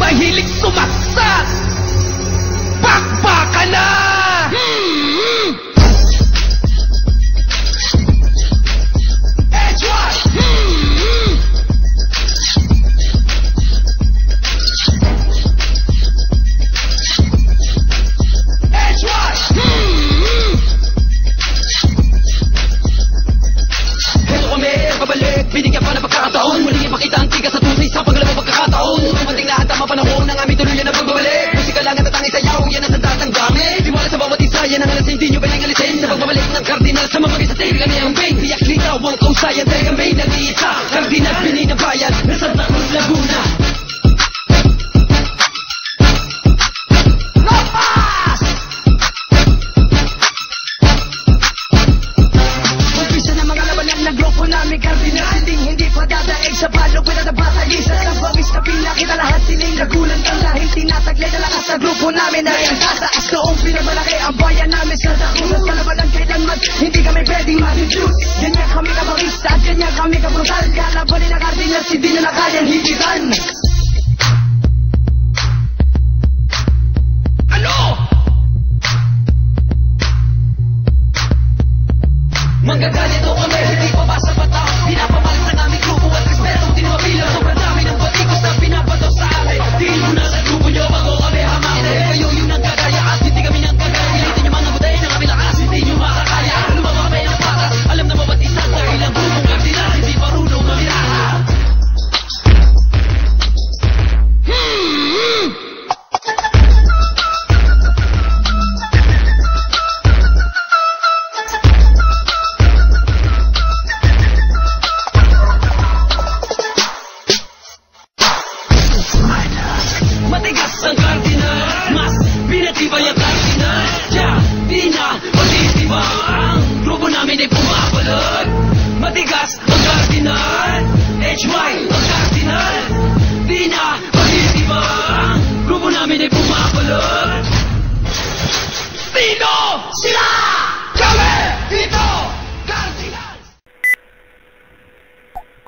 mahilig sumaksak Pakbaka na!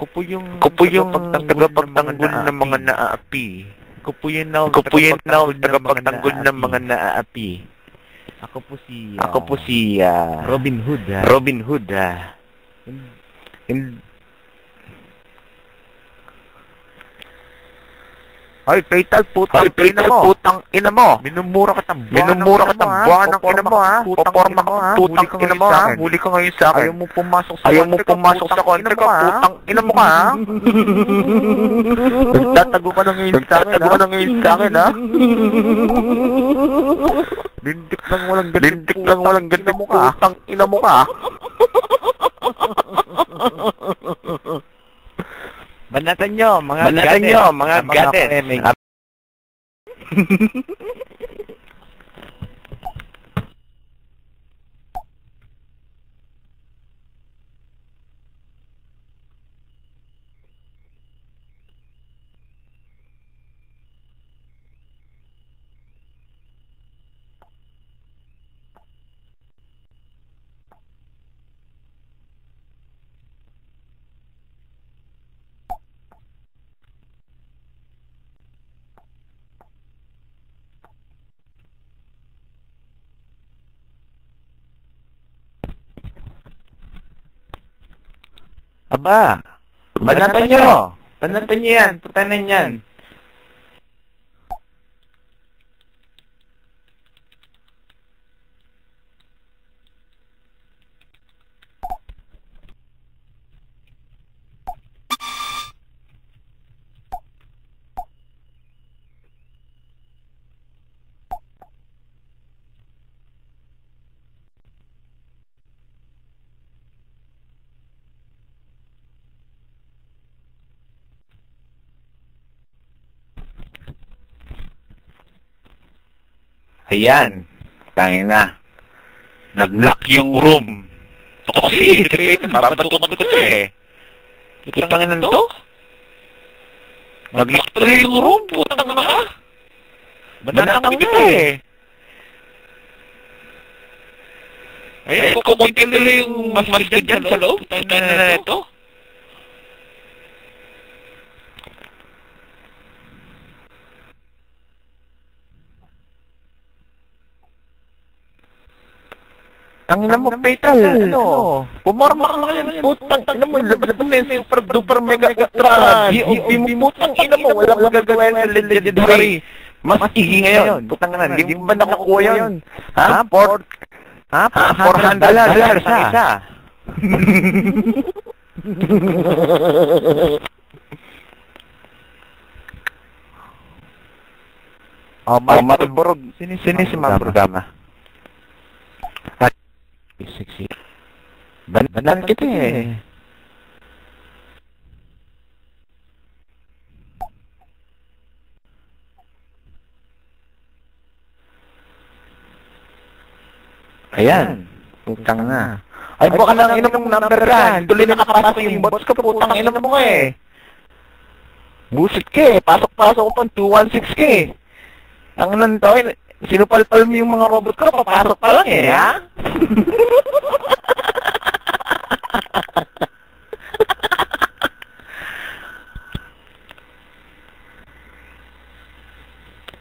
Ako po yung Ako po yung tagapagtanggol ng mga naaapi. Ako po yung now Ako po yung now tagapagtanggol ng mga naaapi. Ako po si Ako po si ah, Robin Hood. ah. Robin Hood. ah. Hin- Hin- Ay, Fatal putang Ay, ina mo. putang ina mo. Minumura ka tang Minumura ka buwan ng ina mo, ha? Poporma ka ng putang ina mo, ha? Huli ka ngayon sa Ayaw akin. mo pumasok sa Ayaw mo pumasok sa putang konti ina ko, mo, ha? putang ina mo ka, ha? Nagtatago ka na ngayon sa akin, Nagtatago ka na ngayon sa akin, ha? Lindik lang walang ganito. Lintik lang walang ganito mo ka, ha? Putang ina mo ka. Banatan nyo, mga Banatan gadet. nyo, mga gadet. Aba, banatan nyo. Banatan nyo yan, putanan yan. Ayan. Tangin na. Nag-lock yung room. Ito kasi, ito marabatungan ko ito eh. Tangin na to? Nag-lock tuloy yung room, putang na ka. Banatang kita eh. Ay, kukunti nila yung mas maligid dyan sa loob. Tangin na na ito. Tangina mo, Petal. Ano? Pumarma ka lang yan. Putang ina mo. Labas mo na yung super duper mega ultra. GOP mo. Putang ina mo. Wala magagawa yan sa legendary. Mas igi ngayon. Putang ina. Hindi mo ba nakukuha yun? Ha? Port? Ha? 400 dollars sa isa. Oh, Ma Marlboro. Sini sini si Marlboro Gama. Sexy. Ban banan kita eh. Ayan. Putang na. Ay, baka nang inom mong number ka. Tuloy na nakapasok yung bots ko. Putang inom mo ka eh. Busit ka eh. Pasok-pasok ko pang 216 ka eh. Ang nanto, sinupalpal mo yung mga robot ko, papasok pa lang eh, ha?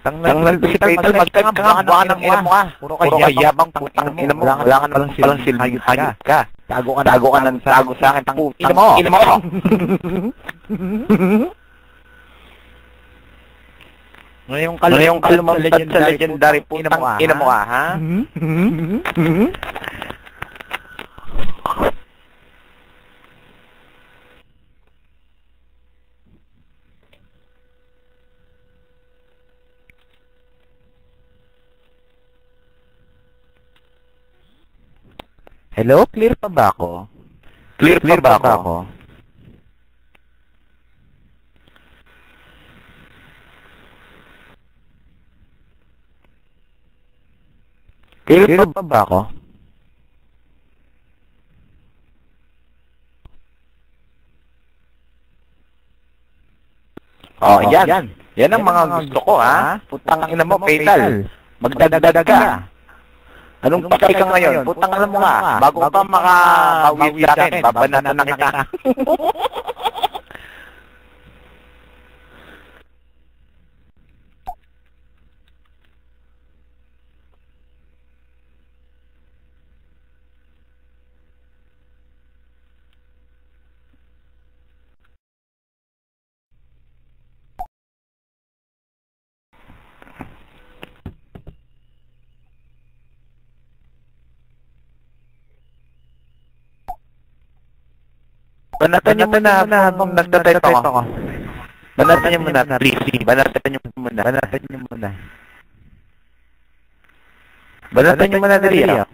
Tanglan to si Petal, mag-type ka nga, baka nang ina mo ka. Puro kayabang putang ina mo. Wala ka nalang silang silhayot hayot ka. Tago ka, tago ka ng tago sa akin, putang ina mo. Ina mo. Ngayong Ano yung kalumantad sa legendary putang ina mo ka, ha? Hello, clear pa ba ako? Clear, pa ba ako? Clear, pa ba ako? Oh, yan. yan. Yan ang mga gusto ko, ha? Putang ina mo, Petal. Magdadagdag ka. Anong patay ka ngayon? Putang ina mo nga. Bago ka makauwi sa akin, babanatan na kita. Banatan niyo muna habang nagtatype ako. Banatan niyo muna, please. Banatan niyo muna. Banatan niyo muna. Banatan niyo muna dali ah.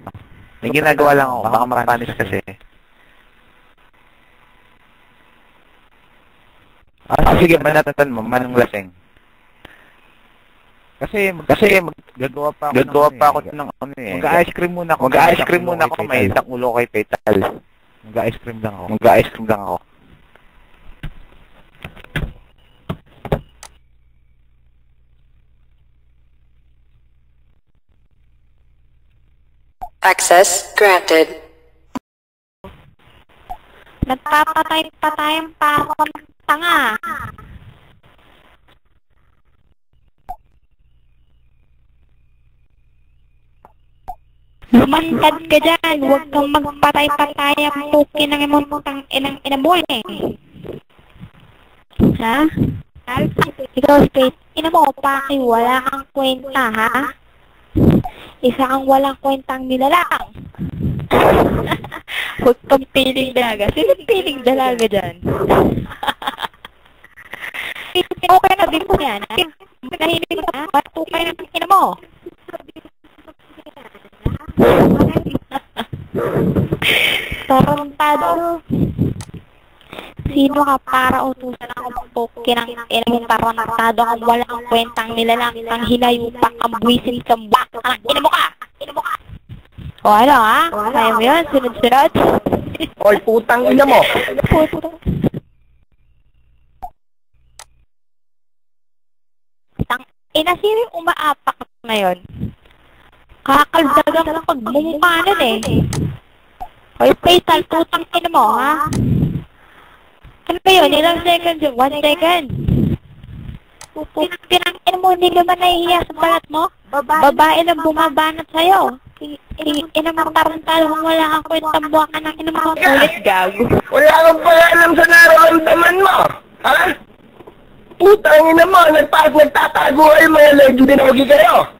May ginagawa lang ako. Baka mapanis kasi. Ah, sige, banatan mo. Manong laseng. Kasi, Kasi mag gagawa pa ako gagawa ng pa ako ano eh. ng ano eh. Mag-ice cream muna ako. Mag-ice cream muna ako. May isang ulo kay Petal. Mag-ice cream lang ako. Mag-ice cream lang ako. Access granted. Nagpapatay pa tayong parang tanga. Lumantad ka dyan. Huwag kang magpatay-patay ang puki ng imong putang inang inamoy eh. Ha? Ikaw, Spade, ina mo, paki, wala kang kwenta, ha? Isa kang walang kwentang nilalang. Huwag kang piling dalaga. Sino piling dalaga dyan? okay na din mo yan, ha? Nahinig ka, patukay ng ina mo. Tarantado. Sino ka para utusan ang puki ng ina mo tarantado kang walang kwentang nilalang ang hinayupak ang buwisin sa baka ng ina mo ka? Ina mo ka? O ano ha? Kaya mo yun? Sunod-sunod? Oy, putang ina mo! Puto. Tang ina, sino yung umaapak ngayon? Kakaldagang pagmumukha nun eh. Hoy, Fatal, putang ina mo, ha? Ano ba yun? Ilang seconds yun? One second? Pinang ina mo, hindi ka ba nahihiya sa balat mo? Babae lang bumabanat sa'yo. Ina mo tarantado kung wala kang kwentang buwan ka ng ina mo kulit gago. Wala kang pakialam sa nararamdaman mo. Ha? Putang ina mo, nagtatago kayo mga legendary kayo. Huwag kayo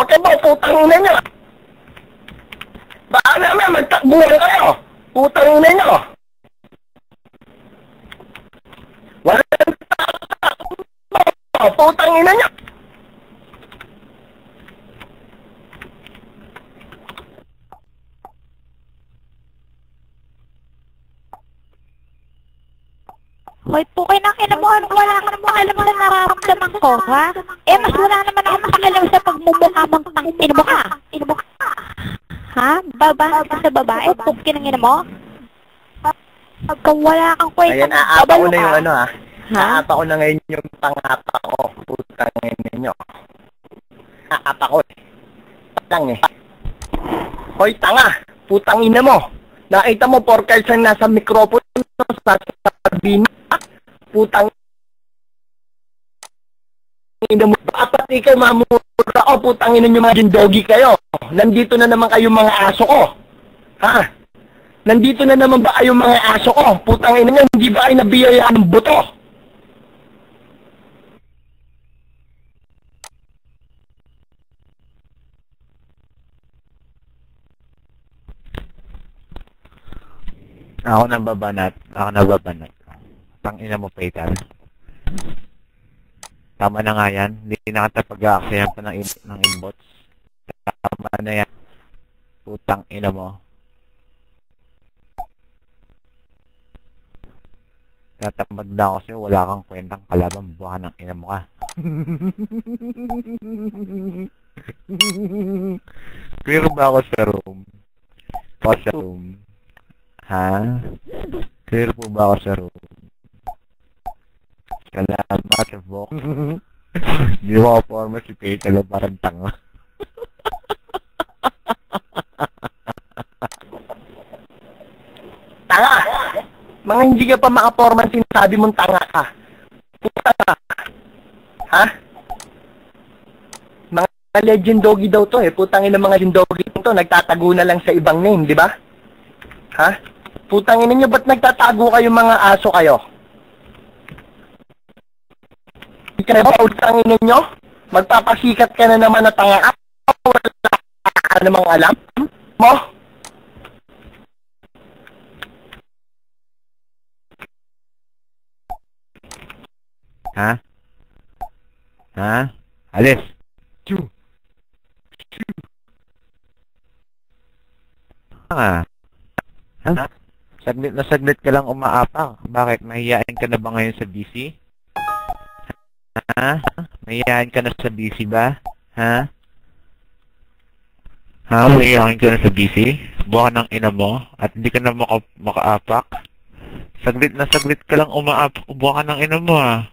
ba putang ina nyo? Baka naman magtakbuhan kayo. Putang ina nyo. Wala kang tatakbo. Putang ina nyo. Hoy, pukay na ina mo, ano, wala ka namang alam sa nararamdaman ko, ha? Eh, mas wala naman ako pakialam sa pagmumukha mong tang mo ka. Ha? Baba ka sa babae, pukin ang ina mo? Pagka wala kang kwenta, Ayan, aapa ko na yung ano ha. Ha? Aapa ko na ngayon yung pangapa ko. Putang ina nyo. Aapa ko eh. Lang eh. Hoy, tanga! Putang ina mo! Nakita mo, porkal siyang nasa mikropono, sasabihin mo, ah, putang ina mo. Dapat ikaw mamura ko, putang ina nyo mga doggy kayo. Nandito na naman kayo mga aso ko. Ha? Nandito na naman ba kayo mga aso ko? Putang ina nyo, hindi ba kayo nabiyayaan ng buto? Ako na babanat. Ako na babanat. Tang ina mo, Petal. Tama na nga yan. Hindi na kita pag-aaksayan pa ng, in- ng inbox. Tama na yan. Putang ina mo. Tatamad na ako sa'yo. Wala kang kwentang kalaban. Buha ng ina mo ka. Clear ba ako sa room? Ako sa room. Ha? Clear po ba ako sa room? Salamat sa box. Hindi mo ako forma si Peter parang tanga. Tanga! Mga hindi ka pa makaporman sinasabi mong tanga ka. Puta ka. Ha? Mga legend doggy daw to eh. Putangin ng mga legend doggy to. Nagtatago na lang sa ibang name, di ba? Ha? Putangin ninyo, ba't nagtatago kayo mga aso kayo? Hindi ka na ba utangin ninyo? Magpapasikat ka na naman na tanga ka. Wala ka namang alam mo? Ha? Ha? Alis! Chu! Chu! Ah. Ha? Saglit na saglit ka lang umaapak. Bakit? Mahihain ka na ba ngayon sa BC? Ha? Mahihain ka na sa BC ba? Ha? Ha? Mahihain ka na sa BC? Buka ng ina mo? At hindi ka na maka makaapak? Saglit na saglit ka lang umaapak. Buka ng ina mo ah.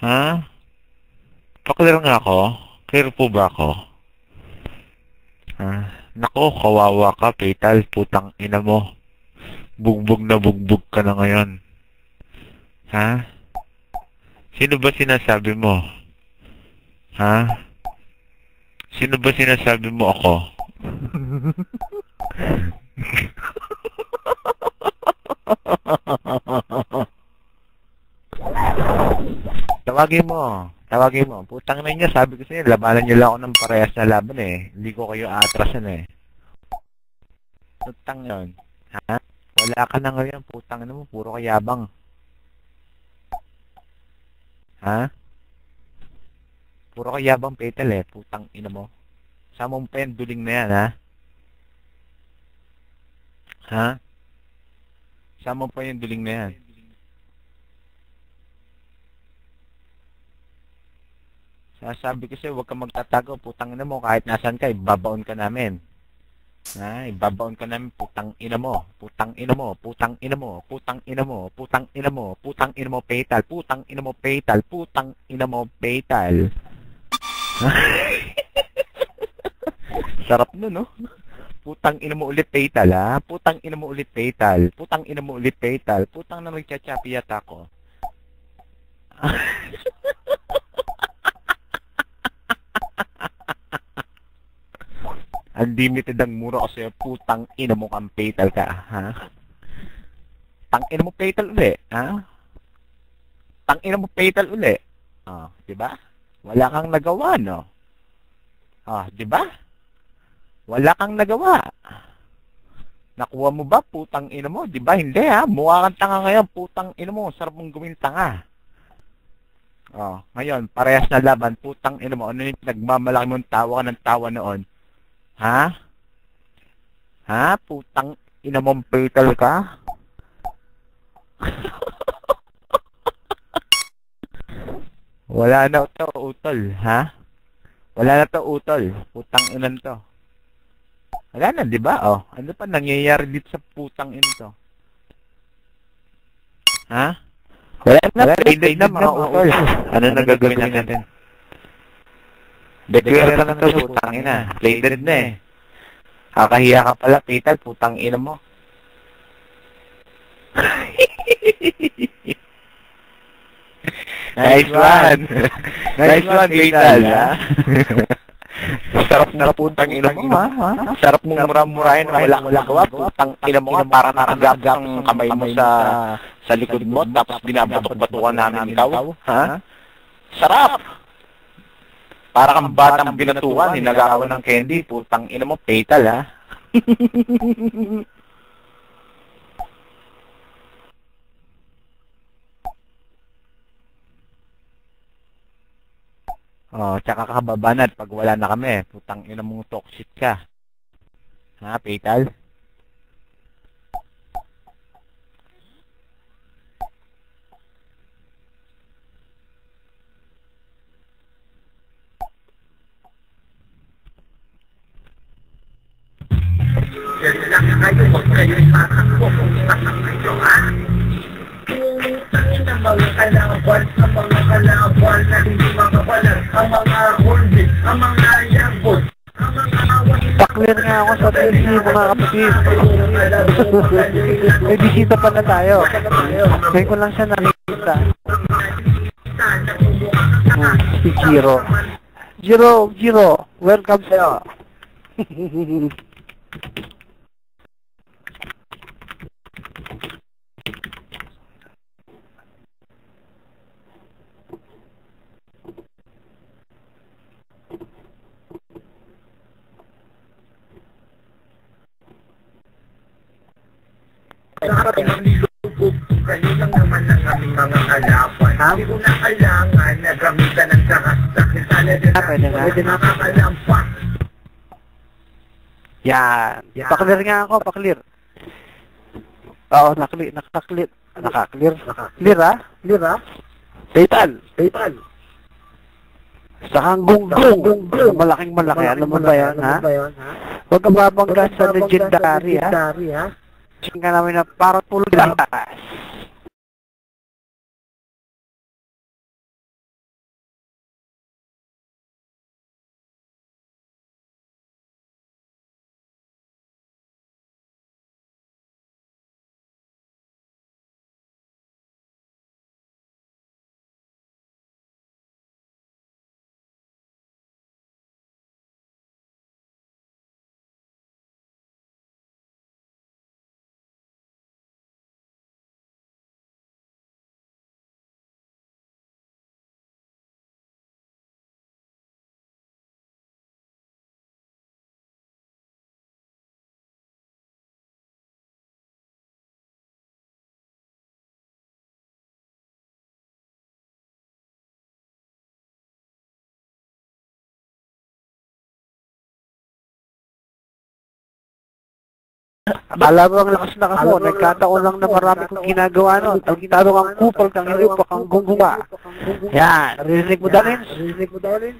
Ha? Paklear nga ako? Clear po ba ako? Ha? Nako, kawawa ka, Petal. Putang ina mo. Bugbog na bugbog ka na ngayon. Ha? Sino ba sinasabi mo? Ha? Sino ba sinasabi mo ako? Tawagin mo. Tawagin mo. Putang na niya, sabi ko sa'yo, labanan niyo lang ako ng parehas na laban eh. Hindi ko kayo aatrasan eh. Putang yun. Ha? Wala ka na ngayon, putang na mo, puro kayabang. Ha? Puro kayabang petal eh, putang ina mo. Sama mo pa duling na yan, ha? Ha? Sama pa yung duling na yan. Sasabi ko sa'yo, huwag kang magtatago, putang ina mo, kahit nasan ka, ibabaon ka namin. Ha, ibabaon ka namin, putang ina mo, putang ina mo, putang ina mo, putang ina mo, putang ina mo, putang ina mo, petal, putang ina mo, petal, putang ina mo, petal. Sarap nun, no? Putang ina mo ulit, petal, ha? Putang ina mo ulit, petal. Putang ina mo ulit, petal. Putang na nagchachapi yata ko. Unlimited ang mura kasi putang ina mo kang fatal ka, ha? Tang ina mo fatal uli, ha? Tang ina mo fatal uli. Ah, di ba? Wala kang nagawa, no? Ah, di ba? Wala kang nagawa. Nakuha mo ba putang ina mo? Di ba? Hindi ha. Mukha kang tanga ngayon. Putang ina mo. Sarap mong gawin tanga. Oh, ngayon, parehas na laban. Putang ina mo. Ano yung nagmamalaki mong tawa ka ng tawa noon? Ha? Ha? Putang ina mong fatal ka? Wala na to utol, ha? Wala na to utol. Putang inan to. Wala na, di ba? Oh, ano pa nangyayari dito sa putang ina to? Ha? Wala na, Wala playdead na mga utol. Ano na gagawin natin? Declare ka na to, putang ina. Playdead na eh. Kakahiya ka pala, Petal, putang ina mo. nice one! nice one, Petal, ha? Sarap na putang ina mo, ha? Sarap mong muramurahin na wala wala gawa. Putang ina mo nga, para nakagap ang kamay mo sa sa likod mo, tapos binabatok-batukan namin ikaw, ha? Sarap! Para kang batang binatuan, hinagawan ng candy, putang ina mo, fatal, ha? Oh, tsaka kababanat pag wala na kami. Putang ina mong toxic ka. Ha, Petal? ang mga kalaban, ang mga kalaban na hindi mga balag, ang mga hulbit, ang mga yabot, ang mga awan Paklir nga ako sa TLC mga kapatid. May bisita pa na tayo. Ngayon ko lang siya nakikita. Hmm, si Jiro. Jiro, Jiro, welcome sa'yo. Nakarating ang nilubog lang naman ang aming mga kalaban Hindi ko na kailangan na gamitan ng sakastak Talaga na Pwede nga. pwede nakakalampas Yan. Paklir nga ako, paklir. Oo, nakli, nakaklir. Nakaklir. Clear ha? Clear ha? Paytal. Paypal Sa hanggung gung. Malaking malaki. Alam mo ba yan ha? Huwag ka babangga sa legendary ha? Legendary ha Tingnan namin na para tuloy lakas. Alam mo ang lakas-lakas mo, nagkataon lang na marami kong ginagawa no. Ang tanong ang kupal kang hindi pa kang gunggunga. Yan, narinig mo dalin? Narinig mo dalin?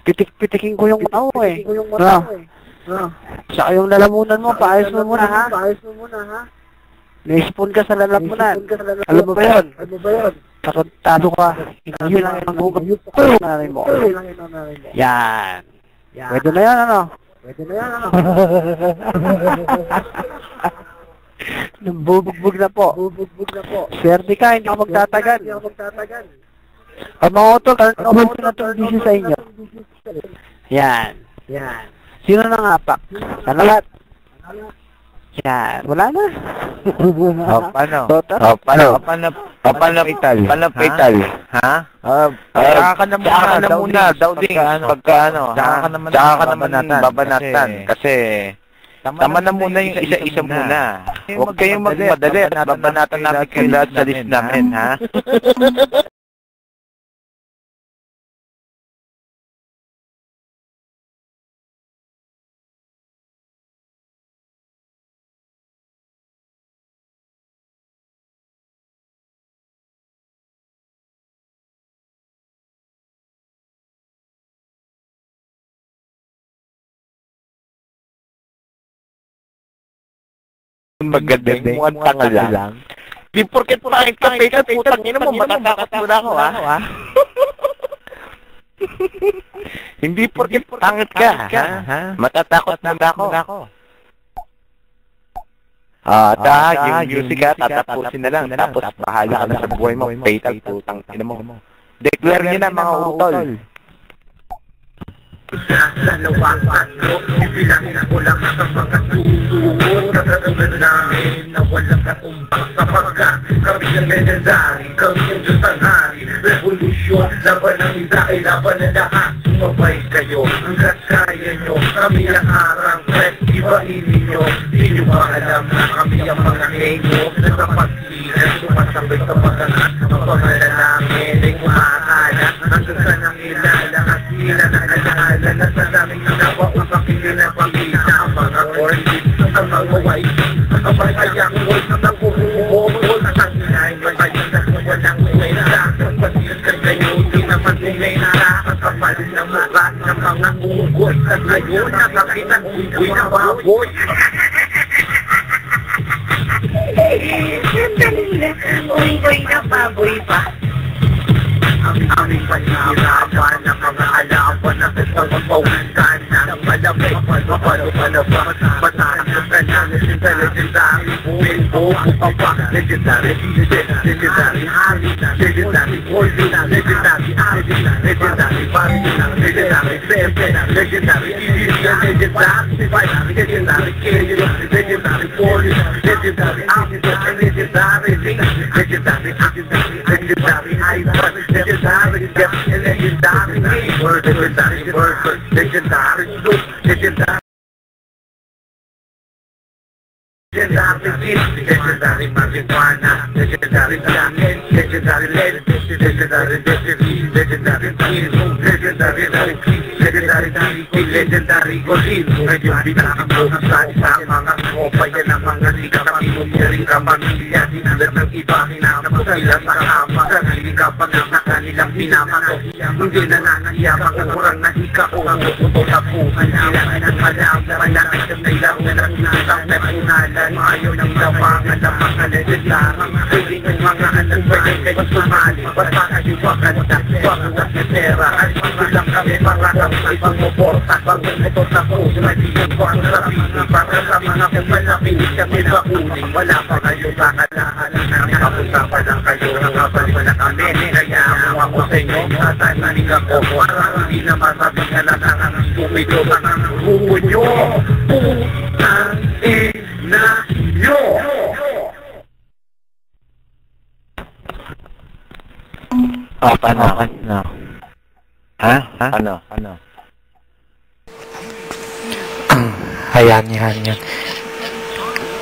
Pitik-pitikin ko yung mao eh. No. Saka yung lalamunan mo, paayos mo muna ha. Paayos mo muna ha. Naisipon ka sa lalamunan. Alam mo ba yun? Alam mo ba yun? Tarantado ka. Hindi lang yung hugap yung nanay mo. Yan. Pwede na yan ano? Pwede na yan ano? Nambubugbog na po. Bubugbog na po. Swerte ka, hindi ako magtatagan. Hindi ako magtatagan. Ang mga utol, turn over na itong busy sa inyo. Yan. Yan. Sino nangapak? Sana lahat. Yan, wala na. O, paano? So, tara. O, paano? O, paano? O, paano? Paano fatal? Ha? Uh, tsaka ka na muna, tsaka ka na daw muna, ding, daw ding. Pagka ano, pagka ano, Tsaka ka naman Tsaka ka babanatan. naman babanatan. Kasi, tama na muna yung isa-isa muna. Huwag kayong magmadali at babanatan namin kayo lahat sa list namin, ha? Magaling, mukhang tanga lang. Di porket pangit ka, pekat, putang ina mo, matatakot mo na ako, ha? Hindi porket pangit ka, ha? Matatakot na ako. Ah, ta, yung music ha, tatapusin na lang, tapos bahala ka na sa buhay mo, fatal, putang ina mo. Declare nyo na mga utol. Sa lawakan ko, ibilangin ako lang sa mga susunod Nagkakagal namin na walang katumbang sa pagka Kami ang legendary, kami ang Diyos ang hari Revolusyon, laban ng isa ay laban na lahat Sumabay kayo, hanggat kaya nyo Kami ang harang, press, ibahin ninyo Di nyo alam na kami ang mga nenyo Na sa pagsilan, sumasabay sa pagkangat Ang pangalan namin ay kumakala Hanggang sa kasila na Na sa daming ginawa upang hindi na pagkita Ang mga orchid, ang mga white Ang pagkayang words na nakukuhubol Ang inay, matayin na walang kwenta Pagpasikat kayo, di naman tunay na Kapal na mukha ng mga unggoy At ngayon, nakakita unggoy na baboy na, unggoy na baboy mapalo-palaba mataas ka na legendary bumilbo bumaba legendary legendary hari legendary holy legendary ari legendary bari legendary pepe legendary ilya legendary fight legendary kill legendary police legendary officer legendary legendary legendary legendary iPad legendary death legendary neighbor legendary burger legendary look legendary Legendary kiss, legendary marijuana, legendary jacket, legendary lead, legendary destiny, legendary kill, legendary rookie, legendary kill, legendary golin. Ngayon pinakamuhasan sa mga tropa yan ang mga sikat na pinupuring ka pamilya. Sinagad ng iba, hinamot sila sa kama, sarili ka pa ng kanilang pinamato. Hindi na nangyaya, mga kurang na ikaw, ang uto sa puhan, kailangan ng malam, malaki sa nailang na nasasang na punalan. Ayaw ng lamangan ng mga legendary Piling ng mga anak pwede kayo sumali Basta kayo wakanda, wakanda sa pera At lang kami para kami pumuporta Pag ito sa puso, nagiging ko ang sarili Para sa mga kumalapin, kami bakuling Wala pa kayo kakalahan Nakapusapan lang kayo, nakabalik na kami Kaya mo ako sa inyo, tatananig ako Para hindi na masabi na lang ang stupido Mga buo nyo, putang ina nyo Oh, paano? Paano? Ha? Ha? Ano? Ano? Ayan, yan, yan.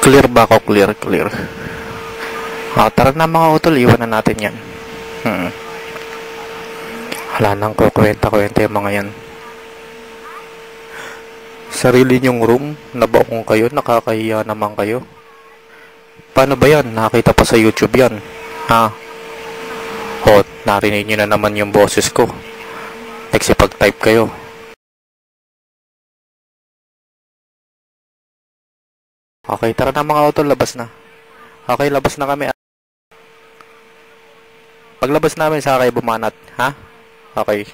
Clear ba ako? Clear, clear. Ah, tara na mga utol, iwan na natin yan. Hmm. Wala nang kukwenta-kwenta yung mga yan. Sarili nyong room, nabaong kayo, nakakahiya naman kayo. Paano ba yan? Nakita pa sa YouTube yan. Ha? O, narinig nyo na naman yung boses ko. Nagsipag-type kayo. Okay, tara na mga auto, labas na. Okay, labas na kami. Paglabas namin, saka kayo bumanat, ha? Okay.